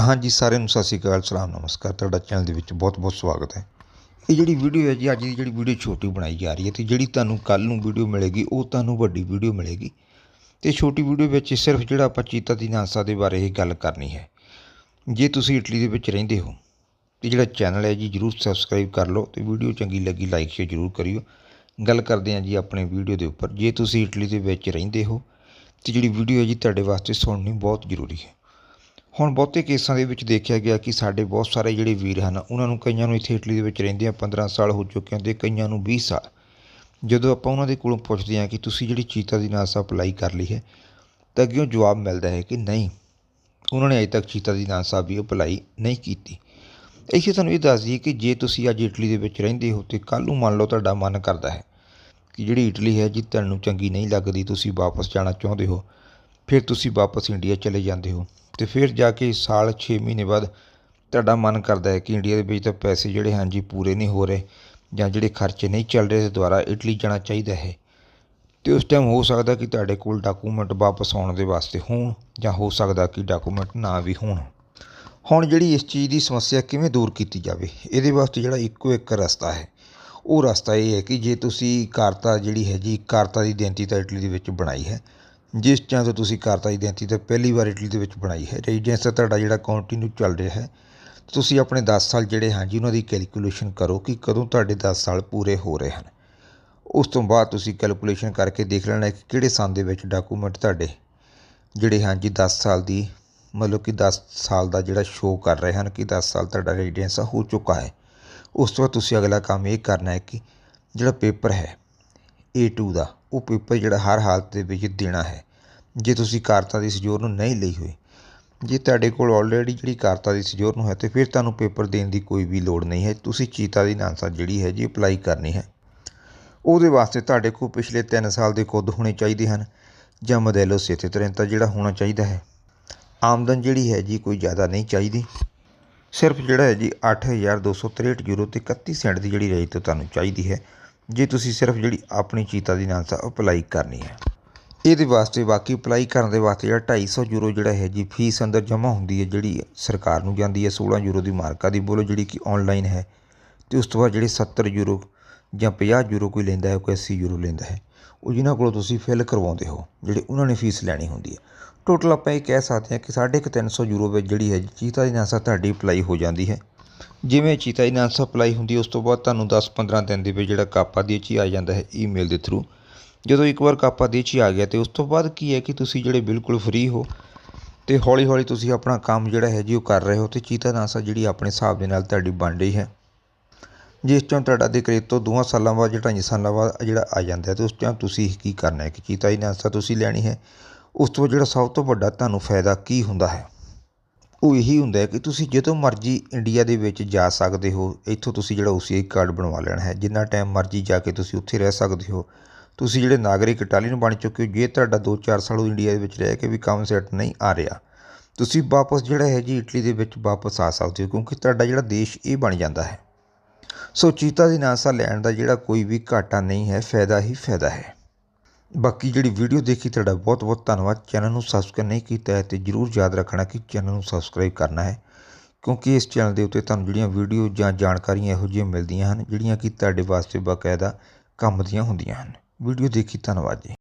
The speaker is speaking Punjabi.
ਹਾਂਜੀ, ਸਾਰਿਆਂ ਨੂੰ ਸਤਿ ਸ਼੍ਰੀ ਅਕਾਲ, ਸਲਾਮ, ਨਮਸਕਾਰ। ਤੁਹਾਡਾ ਚੈਨਲ ਦੇ ਵਿੱਚ ਬਹੁਤ-ਬਹੁਤ ਸਵਾਗਤ ਹੈ। ਇਹ ਜਿਹੜੀ ਵੀਡੀਓ ਹੈ ਜੀ, ਅੱਜ ਦੀ ਜਿਹੜੀ ਵੀਡੀਓ ਛੋਟੀ ਬਣਾਈ ਜਾ ਰਹੀ ਹੈ ਤੇ ਜਿਹੜੀ ਤੁਹਾਨੂੰ ਕੱਲ ਨੂੰ ਵੀਡੀਓ ਮਿਲੇਗੀ, ਉਹ ਤੁਹਾਨੂੰ ਵੱਡੀ ਵੀਡੀਓ ਮਿਲੇਗੀ। ਤੇ ਛੋਟੀ ਵੀਡੀਓ ਵਿੱਚ ਸਿਰਫ ਜਿਹੜਾ ਆਪਾਂ ਚੀਤਾ ਦੀ ਨਾਸਾ ਦੇ ਬਾਰੇ ਇਹ ਗੱਲ ਕਰਨੀ ਹੈ। ਜੇ ਤੁਸੀਂ ਇਟਲੀ ਦੇ ਵਿੱਚ ਰਹਿੰਦੇ ਹੋ, ਤੇ ਜਿਹੜਾ ਚੈਨਲ ਹੈ ਜੀ, ਜਰੂਰ ਸਬਸਕ੍ਰਾਈਬ ਕਰ ਲਓ ਤੇ ਵੀਡੀਓ ਚੰਗੀ ਲੱਗੀ ਲਾਈਕ ਸ਼ੇਅਰ ਜਰੂਰ ਕਰਿਓ। ਗੱਲ ਕਰਦੇ ਹਾਂ ਜੀ ਆਪਣੇ ਵੀਡੀਓ ਦੇ ਉੱਪਰ। ਜੇ ਤੁਸੀਂ ਇਟਲੀ ਦੇ ਵਿੱਚ ਰਹਿੰਦੇ ਹੋ, ਤੇ ਜਿਹੜੀ ਵੀਡੀਓ ਹੈ ਜੀ, ਤੁਹਾਡੇ ਵਾਸਤੇ ਸੁਣਨੀ ਬਹੁਤ ਜ਼ਰੂਰੀ ਹੈ। ਹੁਣ ਬਹੁਤੇ ਕੇਸਾਂ ਦੇ ਵਿੱਚ ਦੇਖਿਆ ਗਿਆ ਕਿ ਸਾਡੇ ਬਹੁਤ ਸਾਰੇ ਜਿਹੜੇ ਵੀਰ ਹਨ, ਉਹਨਾਂ ਨੂੰ ਕਈਆਂ ਨੂੰ ਇੱਥੇ ਇਟਲੀ ਦੇ ਵਿੱਚ ਰਹਿੰਦੇ ਆ 15 ਸਾਲ ਹੋ ਚੁੱਕੇ ਹਨ ਤੇ ਕਈਆਂ ਨੂੰ 20 ਸਾਲ। ਜਦੋਂ ਆਪਾਂ ਉਹਨਾਂ ਦੇ ਕੋਲੋਂ ਪੁੱਛਦੇ ਹਾਂ ਕਿ ਤੁਸੀਂ ਜਿਹੜੀ ਚੀਤਾ ਦੀ ਨਾਸਾ ਅਪਲਾਈ ਕਰ ਲਈ ਹੈ, ਤਾਂ ਅੱਗਿਓਂ ਜਵਾਬ ਮਿਲਦਾ ਹੈ ਕਿ ਨਹੀਂ, ਉਹਨਾਂ ਨੇ ਅਜੇ ਤੱਕ ਚੀਤਾ ਦੀ ਨਾਸਾ ਵੀ ਅਪਲਾਈ ਨਹੀਂ ਕੀਤੀ। ਇਸੇ ਤੁਹਾਨੂੰ ਇਹ ਦੱਸ ਦਈਏ ਕਿ ਜੇ ਤੁਸੀਂ ਅੱਜ ਇਟਲੀ ਦੇ ਵਿੱਚ ਰਹਿੰਦੇ ਹੋ, ਤੇ ਕੱਲ੍ਹ ਨੂੰ ਮੰਨ ਲਓ ਤੁਹਾਡਾ ਮਨ ਕਰਦਾ ਹੈ ਕਿ ਜਿਹੜੀ ਇਟਲੀ ਹੈ ਜੀ ਤੁਹਾਨੂੰ ਚੰਗੀ ਨਹੀਂ ਲੱਗਦੀ, ਤੁਸੀਂ ਵਾਪਸ ਜਾਣਾ ਚਾਹੁੰਦੇ ਹੋ, ਫਿਰ ਤੁਸੀਂ ਵਾਪਸ ਇੰਡੀਆ ਚਲੇ ਜਾਂਦੇ ਹੋ। ਤੇ ਫਿਰ ਜਾ ਕੇ ਸਾਲ 6 ਮਹੀਨੇ ਬਾਅਦ ਤੁਹਾਡਾ ਮਨ ਕਰਦਾ ਹੈ ਕਿ ਇੰਡੀਆ ਦੇ ਵਿੱਚ ਤਾਂ ਪੈਸੇ ਜਿਹੜੇ ਹਨ ਜੀ ਪੂਰੇ ਨਹੀਂ ਹੋ ਰਹੇ ਜਾਂ ਜਿਹੜੇ ਖਰਚੇ ਨਹੀਂ ਚੱਲ ਰਹੇ ਤੇ ਦੁਬਾਰਾ ਇਟਲੀ ਜਾਣਾ ਚਾਹੀਦਾ ਹੈ। ਤੇ ਉਸ ਟਾਈਮ ਹੋ ਸਕਦਾ ਕਿ ਤੁਹਾਡੇ ਕੋਲ ਡਾਕੂਮੈਂਟ ਵਾਪਸ ਆਉਣ ਦੇ ਵਾਸਤੇ ਹੋਣ ਜਾਂ ਹੋ ਸਕਦਾ ਕਿ ਡਾਕੂਮੈਂਟ ਨਾ ਵੀ ਹੋਣ। ਹੁਣ ਜਿਹੜੀ ਇਸ ਚੀਜ਼ ਦੀ ਸਮੱਸਿਆ ਕਿਵੇਂ ਦੂਰ ਕੀਤੀ ਜਾਵੇ, ਇਹਦੇ ਵਾਸਤੇ ਜਿਹੜਾ ਇੱਕੋ ਇੱਕ ਰਸਤਾ ਹੈ। ਉਹ ਰਸਤਾ ਇਹ ਹੈ ਕਿ ਜੇ ਤੁਸੀਂ ਕਾਰਤਾ ਜਿਹੜੀ ਹੈ ਜੀ ਕਾਰਤਾ ਦੀ ਇਡੈਂਟੀਟੀ ਇਟਲੀ ਦੇ ਵਿੱਚ ਬਣਾਈ ਹੈ। ਜਿਸ ਟਾਈਮ ਤੋਂ ਤੁਸੀਂ ਕਾਰਤਾ ਦੀ ਇਡੈਂਟੀਟੀ ਪਹਿਲੀ ਵਾਰ ਇਟਲੀ ਦੇ ਵਿੱਚ ਬਣਾਈ ਹੈ ਰੈਜ਼ੀਡੈਂਸ ਤੁਹਾਡਾ ਜਿਹੜਾ ਕੰਟੀਨਿਊ ਚੱਲ ਰਿਹਾ ਹੈ ਤੁਸੀਂ ਆਪਣੇ 10 ਸਾਲ ਜਿਹੜੇ ਹਨ ਜੀ ਉਹਨਾਂ ਦੀ ਕੈਲਕੂਲੇਸ਼ਨ ਕਰੋ ਕਿ ਕਦੋਂ ਤੁਹਾਡੇ 10 ਸਾਲ ਪੂਰੇ ਹੋ ਰਹੇ ਹਨ। ਉਸ ਤੋਂ ਬਾਅਦ ਤੁਸੀਂ ਕੈਲਕੂਲੇਸ਼ਨ ਕਰਕੇ ਦੇਖ ਲੈਣਾ ਕਿ ਕਿਹੜੇ ਸਾਲ ਦੇ ਵਿੱਚ ਡਾਕੂਮੈਂਟ ਤੁਹਾਡੇ ਜਿਹੜੇ ਹਨ ਜੀ 10 ਸਾਲ ਦੀ, ਮਤਲਬ ਕਿ 10 ਸਾਲ ਦਾ ਜਿਹੜਾ ਸ਼ੋਅ ਕਰ ਰਹੇ ਹਨ ਕਿ 10 ਸਾਲ ਤੁਹਾਡਾ ਰੈਜ਼ੀਡੈਂਸ ਹੋ ਚੁੱਕਾ ਹੈ। ਉਸ ਤੋਂ ਬਾਅਦ ਤੁਸੀਂ ਅਗਲਾ ਕੰਮ ਇਹ ਕਰਨਾ ਹੈ ਕਿ ਜਿਹੜਾ ਪੇਪਰ ਹੈ A2 ਦਾ ਉਹ ਪੇਪਰ ਜਿਹੜਾ ਹਰ ਹਾਲਤ ਦੇ ਵਿੱਚ ਦੇਣਾ ਹੈ। ਜੇ ਤੁਸੀਂ ਕਾਰਤਾ ਦੀ ਸਜੋਰ ਨੂੰ ਨਹੀਂ ਲਈ ਹੋਈ ਜੇ ਤੁਹਾਡੇ ਕੋਲ ਆਲਰੇਡੀ ਜਿਹੜੀ ਕਾਰਤਾ ਦੀ ਸਜੋਰ ਨੂੰ ਹੈ ਤੇ ਫਿਰ ਤੁਹਾਨੂੰ ਪੇਪਰ ਦੇਣ ਦੀ ਕੋਈ ਵੀ ਲੋੜ ਨਹੀਂ ਹੈ। ਤੁਸੀਂ ਚੀਤਾ ਦੀ ਨਾਂਸਾ ਜਿਹੜੀ ਹੈ ਜੀ ਅਪਲਾਈ ਕਰਨੀ ਹੈ। ਉਹਦੇ ਵਾਸਤੇ ਤੁਹਾਡੇ ਕੋਲ ਪਿਛਲੇ 3 ਸਾਲ ਦੇ ਕੁੱਦ ਹੋਣੇ ਚਾਹੀਦੇ ਹਨ ਜਾਂ ਮੋਡੈਲੋ ਸਥਿਤਰੰਤਾ ਜਿਹੜਾ ਹੋਣਾ ਚਾਹੀਦਾ ਹੈ। ਆਮਦਨ ਜਿਹੜੀ ਹੈ ਜੀ ਕੋਈ ਜ਼ਿਆਦਾ ਨਹੀਂ ਚਾਹੀਦੀ। ਸਿਰਫ ਜਿਹੜਾ ਹੈ ਜੀ 8263 ਯੂਰੋ ਤੇ 31 ਸੈਂਟ ਦੀ ਜਿਹੜੀ ਰੇਟ ਤੁਹਾਨੂੰ ਚਾਹੀਦੀ ਹੈ। ਜੇ ਤੁਸੀਂ ਸਿਰਫ ਜਿਹੜੀ ਆਪਣੀ ਚੀਤਾ ਦੀ ਨਾਂਸਾ ਅਪਲਾਈ ਕਰਨੀ ਹੈ। ਇਹਦੇ ਵਾਸਤੇ ਬਾਕੀ ਅਪਲਾਈ ਕਰਨ ਦੇ ਵਾਸਤੇ ਜਿਹੜਾ 250 ਯੂਰੋ ਜਿਹੜਾ ਹੈ ਜੀ ਫੀਸ ਅੰਦਰ ਜਮ੍ਹਾਂ ਹੁੰਦੀ ਹੈ ਜਿਹੜੀ ਸਰਕਾਰ ਨੂੰ ਜਾਂਦੀ ਹੈ 16 ਯੂਰੋ ਦੀ ਮਾਰਕਾ ਦੀ ਬੋਲੋ ਜਿਹੜੀ ਕਿ ਆਨਲਾਈਨ ਹੈ। ਤੇ ਉਸ ਤੋਂ ਬਾਅਦ ਜਿਹੜੇ 70 ਯੂਰੋ ਜਾਂ 50 ਯੂਰੋ ਕੋਈ ਲੈਂਦਾ ਹੈ, ਕੋਈ 80 ਯੂਰੋ ਲੈਂਦਾ ਹੈ, ਉਹ ਜਿਨ੍ਹਾਂ ਕੋਲੋਂ ਤੁਸੀਂ ਫਿਲ ਕਰਵਾਉਂਦੇ ਹੋ, ਜਿਹੜੇ ਉਹਨਾਂ ਨੇ ਫੀਸ ਲੈਣੀ ਹੁੰਦੀ ਹੈ। ਟੋਟਲ ਆਪਾਂ ਇਹ ਕਹਿ ਸਕਦੇ ਹਾਂ ਕਿ ਸਾਢੇ ਕੁ ਤਿੰਨ ਸੌ ਯੂਰੋ ਵਿੱਚ ਜਿਹੜੀ ਹੈ ਚੀਤਾ ਦੀ ਨਾਸਾ ਤੁਹਾਡੀ ਅਪਲਾਈ ਹੋ ਜਾਂਦੀ ਹੈ। ਜਿਵੇਂ ਚੀਤਾ ਦੀ ਨਾਸਾ ਅਪਲਾਈ ਹੁੰਦੀ ਉਸ ਤੋਂ ਬਾਅਦ ਤੁਹਾਨੂੰ 10-15 ਦਿਨ ਦੇ ਵਿੱਚ ਜਿਹੜਾ ਕਾਪਾ ਦੇ ਚ ਹੀ ਆ ਜਾਂਦਾ ਹੈ ਈਮੇਲ ਦੇ ਥਰੂ ਜਦੋਂ ਇੱਕ ਵਾਰ ਕਾਪਾ ਦੇ ਚ ਹੀ ਆ ਗਿਆ ਤੇ ਉਸ ਤੋਂ ਬਾਅਦ ਕੀ ਹੈ ਕਿ ਤੁਸੀਂ ਜਿਹੜੇ ਬਿਲਕੁਲ ਫ੍ਰੀ ਹੋ ਤੇ ਹੌਲੀ ਹੌਲੀ ਤੁਸੀਂ ਆਪਣਾ ਕੰਮ ਜਿਹੜਾ ਹੈ ਜੀ ਉਹ ਕਰ ਰਹੇ ਹੋ ਤੇ ਚੀਤਾ ਨਾਸਾ ਜਿਹੜੀ ਆਪਣੇ ਹਿਸਾਬ ਦੇ ਨਾਲ ਤੁਹਾਡੀ ਬਣ ਰਹੀ ਹੈ। ਜਿਸ ਟਾਈਮ ਤੁਹਾਡਾ ਡਿਕਰੀਟ ਤੋਂ ਦੋਵਾਂ ਸਾਲਾਂ ਬਾਅਦ ਜਾਂ ਢਾਈ ਸਾਲਾਂ ਬਾਅਦ ਜਿਹੜਾ ਆ ਜਾਂਦਾ ਤੇ ਉਸ ਟਾਈਮ ਤੁਸੀਂ ਕੀ ਕਰਨਾ ਹੈ ਕਿ ਚੀਤਾ ਦੀ ਨਾਸਾ ਤੁਸੀਂ ਲੈਣੀ ਹੈ। ਉਸ ਤੋਂ ਜਿਹੜਾ ਸਭ ਤੋਂ ਵੱਡਾ ਤੁਹਾਨੂੰ ਫਾਇਦਾ ਕੀ ਹੁੰਦਾ ਹੈ? ਉਹ ਇਹੀ ਹੁੰਦਾ ਹੈ ਕਿ ਤੁਸੀਂ ਜਦੋਂ ਮਰਜ਼ੀ ਇੰਡੀਆ ਦੇ ਵਿੱਚ ਜਾ ਸਕਦੇ ਹੋ, ਇੱਥੋਂ ਤੁਸੀਂ ਜਿਹੜਾ ਓ ਸੀ ਆਈ ਕਾਰਡ ਬਣਵਾ ਲੈਣਾ ਹੈ। ਜਿੰਨਾ ਟਾਈਮ ਮਰਜ਼ੀ ਜਾ ਕੇ ਤੁਸੀਂ ਉੱਥੇ ਰਹਿ ਸਕਦੇ ਹੋ। ਤੁਸੀਂ ਜਿਹੜੇ ਨਾਗਰਿਕ ਇਟਾਲੀਅਨ ਬਣ ਚੁੱਕੇ ਹੋ, ਜੇ ਤੁਹਾਡਾ 2-4 ਸਾਲ ਉਹ ਇੰਡੀਆ ਦੇ ਵਿੱਚ ਰਹਿ ਕੇ ਵੀ ਕੰਮ ਸੈੱਟ ਨਹੀਂ ਆ ਰਿਹਾ, ਤੁਸੀਂ ਵਾਪਸ ਜਿਹੜਾ ਹੈ ਜੀ ਇਟਲੀ ਦੇ ਵਿੱਚ ਵਾਪਸ ਆ ਸਕਦੇ ਹੋ, ਕਿਉਂਕਿ ਤੁਹਾਡਾ ਜਿਹੜਾ ਦੇਸ਼ ਇਹ ਬਣ ਜਾਂਦਾ ਹੈ। ਸੋ ਚੀਤਾ ਦੀ ਨਾਸਾ ਲੈਣ ਦਾ ਜਿਹੜਾ ਕੋਈ ਵੀ ਘਾਟਾ ਨਹੀਂ ਹੈ, ਫਾਇਦਾ ਹੀ ਫਾਇਦਾ ਹੈ। ਬਾਕੀ ਜਿਹੜੀ ਵੀਡੀਓ ਦੇਖੀ ਤੁਹਾਡਾ ਬਹੁਤ ਬਹੁਤ ਧੰਨਵਾਦ। ਚੈਨਲ ਨੂੰ ਸਬਸਕ੍ਰਾਈਬ ਨਹੀਂ ਕੀਤਾ ਹੈ ਤੇ ਜਰੂਰ ਯਾਦ ਰੱਖਣਾ ਕਿ ਚੈਨਲ ਨੂੰ ਸਬਸਕ੍ਰਾਈਬ ਕਰਨਾ ਹੈ, ਕਿਉਂਕਿ ਇਸ ਚੈਨਲ ਦੇ ਉੱਤੇ ਤੁਹਾਨੂੰ ਜਿਹੜੀਆਂ ਵੀਡੀਓ ਜਾਂ ਜਾਣਕਾਰੀਆਂ ਇਹੋ ਜਿਹੀਆਂ ਮਿਲਦੀਆਂ ਹਨ, ਜਿਹੜੀਆਂ ਕਿ ਤੁਹਾਡੇ ਵਾਸਤੇ ਬਾਕਾਇਦਾ ਕੰਮ ਦੀਆਂ ਹੁੰਦੀਆਂ ਹਨ। ਵੀਡੀਓ ਦੇਖੀ, ਧੰਨਵਾਦ ਜੀ।